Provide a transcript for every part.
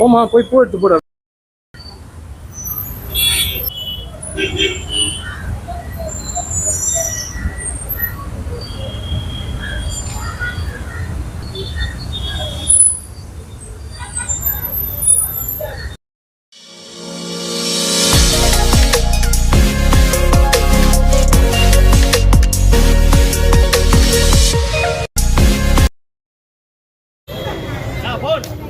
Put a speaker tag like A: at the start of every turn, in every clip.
A: Ô mano, põe porto, bora. Oh!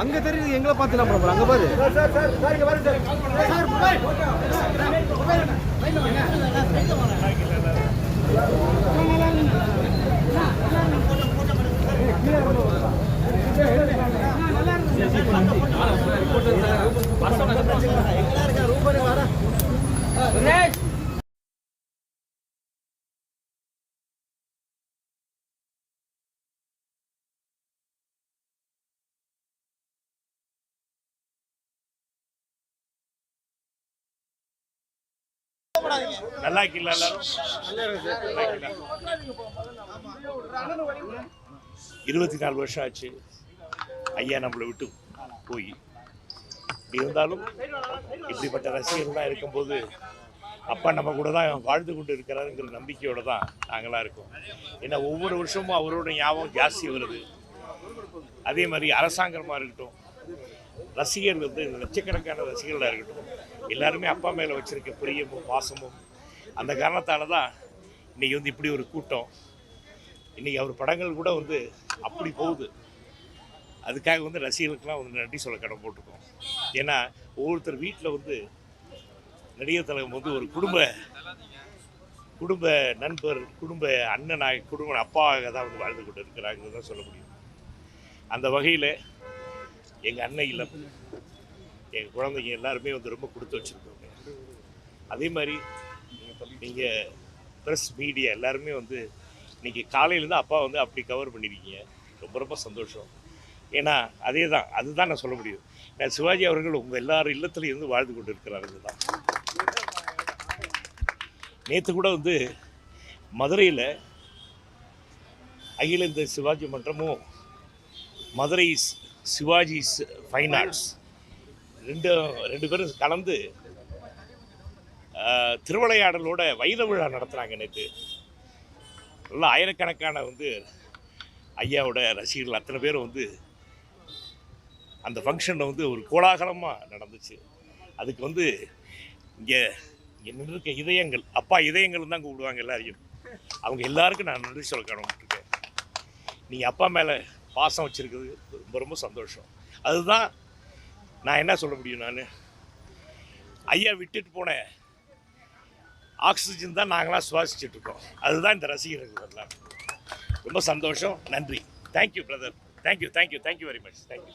A: அங்க தெரியுது எங்களை பார்த்து நம்ம அங்க பாரு
B: நல்லா இருக்கீங்களா எல்லாரும் நல்லா இருக்கு சார் நல்லா இருக்கீங்களா? இருபத்தி நாலு வருஷம் ஆச்சு ஐயா நம்மளை விட்டு போய். இருந்தாலும் இப்படிப்பட்ட ரசிகர்களாக இருக்கும்போது அப்பா நம்ம கூட தான் வாழ்ந்து கொண்டு இருக்கிறாருங்கிற நம்பிக்கையோடு தான் நாங்களாம் இருக்கோம். ஏன்னா ஒவ்வொரு வருஷமும் அவரோட ஞாபகம் ஜாஸ்தி வருது. அதே மாதிரி அரசாங்கமாக இருக்கட்டும் ரசிகர் வந்து லட்சக்கணக்கான ரசிகர்களாக இருக்கட்டும் எல்லாருமே அப்பா மேலே வச்சுருக்க பிரியமும் பாசமும் அந்த காரணத்தால் தான் இன்றைக்கி வந்து இப்படி ஒரு கூட்டம் இன்னைக்கு அவர் படங்கள் கூட வந்து அப்படி போகுது. அதுக்காக வந்து ரசிகர்களுக்கெல்லாம் வந்து நன்றி சொல்ல கடன் போட்டிருக்கோம். ஏன்னா ஒவ்வொருத்தர் வீட்டில் வந்து நடிகர் தலைவர் வந்து ஒரு குடும்ப குடும்ப நண்பர் குடும்ப அண்ணனாக குடும்ப அப்பாவாக தான் வந்து வாழ்ந்து கொண்டு இருக்கிறாங்கன்னு தான் சொல்ல முடியும். அந்த வகையில் எங்கள் அண்ணன் இல்லம் எங்கள் குழந்தைங்க எல்லாருமே வந்து ரொம்ப கொடுத்து வச்சுருக்கோங்க. அதே மாதிரி நீங்கள் ப்ரெஸ் மீடியா எல்லாருமே வந்து இன்னைக்கு காலையிலேருந்து அப்பா வந்து அப்படி கவர் பண்ணியிருக்கீங்க ரொம்ப ரொம்ப சந்தோஷம். ஏன்னா அதே தான் அதுதான் நான் சொல்ல முடியும். நான் சிவாஜி அவர்கள் உங்கள் எல்லார் இல்லத்துலையும் இருந்து வாழ்ந்து கொண்டு இருக்கிறார்கள் தான் நேற்று கூட வந்து மதுரையில் அகில இந்த சிவாஜி மன்றமும் மதுரை சிவாஜி ஃபைன் ஆர்ட்ஸ் ரெண்டு ரெண்டு பேரும் கலந்து ஆஹ், திருவிளையாடலோட வைர விழா நடத்துனாங்க நேற்று நல்லா ஆயிரக்கணக்கான வந்து ஐயாவோட ரசிகர்கள் அத்தனை பேரும் வந்து அந்த ஃபங்க்ஷனில் வந்து ஒரு கோலாகலமாக நடந்துச்சு. அதுக்கு வந்து இங்கே இங்கே நின்றுருக்க இதயங்கள். அப்பா இதயங்கள் தான் கூப்பிடுவாங்க எல்லாரையும். அவங்க எல்லாருக்கும் நான் நன்றி சொல்ல கடமைப்பட்டிருக்கேன். நீங்கள் அப்பா மேலே பாசம் வச்சுருக்கிறது ரொம்ப ரொம்ப சந்தோஷம். அதுதான் நான் என்ன சொல்ல முடியும் நான்? ஐயா விட்டுட்டு போனேன் ஆக்சிஜன் தான் நாங்களாம் சுவாசிச்சுட்டு இருக்கோம். அதுதான் இந்த ரசிகர்கள் எல்லாம் ரொம்ப சந்தோஷம். நன்றி. Thank you brother thank you thank you thank you very much thank you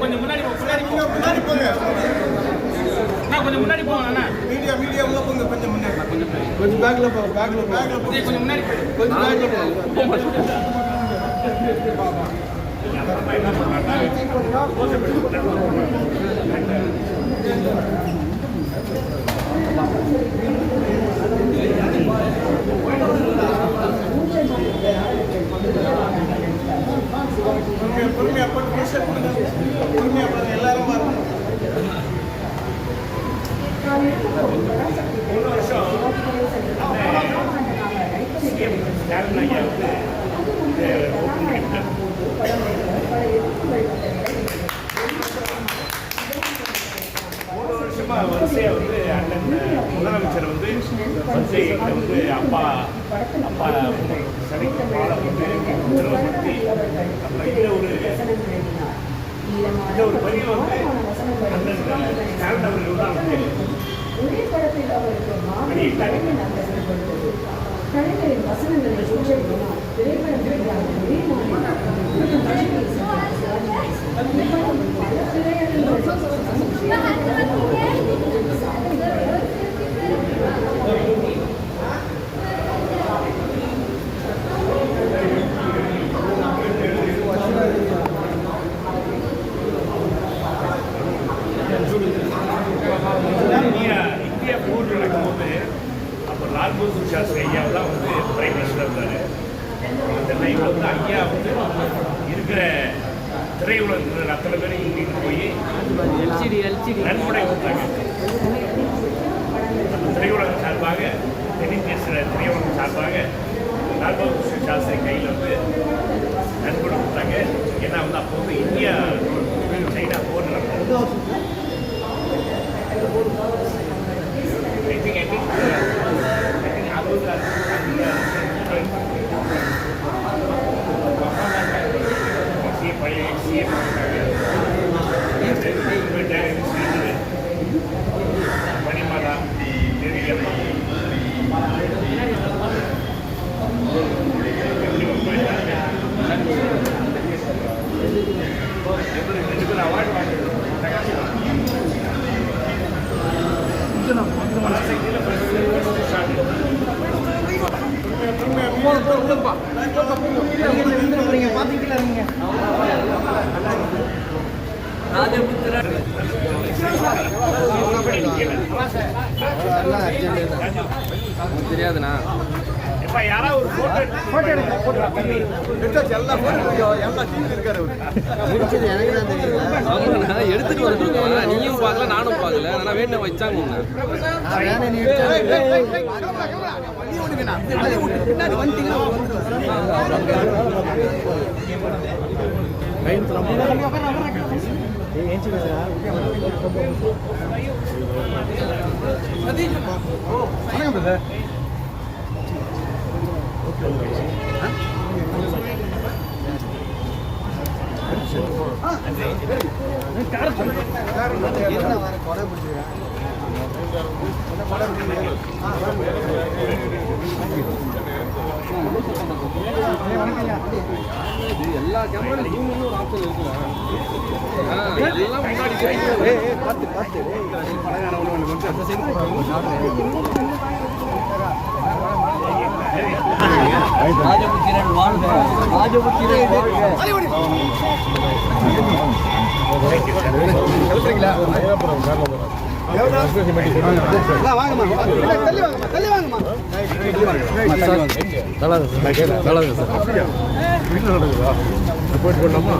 C: கொஞ்சம் முன்னாடி முன்னாடி போ. கொஞ்சம் முன்னாடி போங்க
A: மீடியா மீடியா உள்ள போங்க கொஞ்சம் முன்னாடி கொஞ்சம் பேக்ல பேக்ல பேக்ல
C: கொஞ்சம் முன்னாடி
A: கொஞ்சம் பேக்ல
B: Thank you. வந்து எங்களை வந்து அப்பா அப்பா சிலைக்கு பாடம் வந்து உத்தரவுப்படுத்தி அப்புறம் இந்த ஒரு இந்த ஒரு பதிவு வந்து அண்ணன் ஸ்டாலின் அவர்கள் தான் வந்து
D: கலைஞரின் வசனங்களை உச்சரிக்கலாம் திரைப்படம்
B: இந்தியா போர் நடக்கும்போது அப்போ லால் பகதூர் சாஸ்திரி ஐயா தான் வந்து பிரைம் மினிஸ்டர் இருந்தார் அந்த டைமில் வந்து ஐயா வந்து இருக்கிற திரையுலகத்தில் அத்தனை பேரும் கூட்டிகிட்டு போய் நன்கொடை கொடுத்தாங்க அந்த திரையுலகம் சார்பாக தென்னிந்திய திரையுலகம் சார்பாக லால் சாஸ்திரி கையில் வந்து நன்கொடை கொடுத்தாங்க. ஏன்னா வந்து அப்போ வந்து இந்தியா சைனா போர் நடந்தது.
C: தெரியாதுண்ணா. எடுத்துட்டு வந்து நீயும் பார்க்கல நானும் பார்க்கல ஆனா வேணும் வச்சாங்க எல்லா ஒரு ஆப்ஷன் இருக்குல்ல எல்லாம் முன்னாடி
A: பார்த்து வாங்கம்மா தள்ளி வாங்கம்மா
E: வீட்டில் நடக்குதா போயிட்டு போடலாமா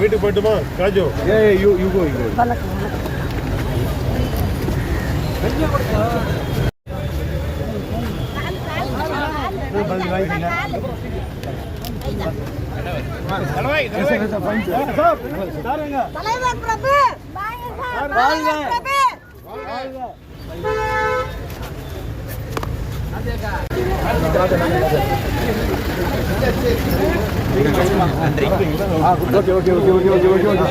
F: வீட்டுக்கு போயிட்டுமா? ராஜு
A: ஏ யூ யூ கோ யூ
G: தலைவர் பிரபு வாழ்க Prabhu!
A: Okay okay okay okay okay okay okay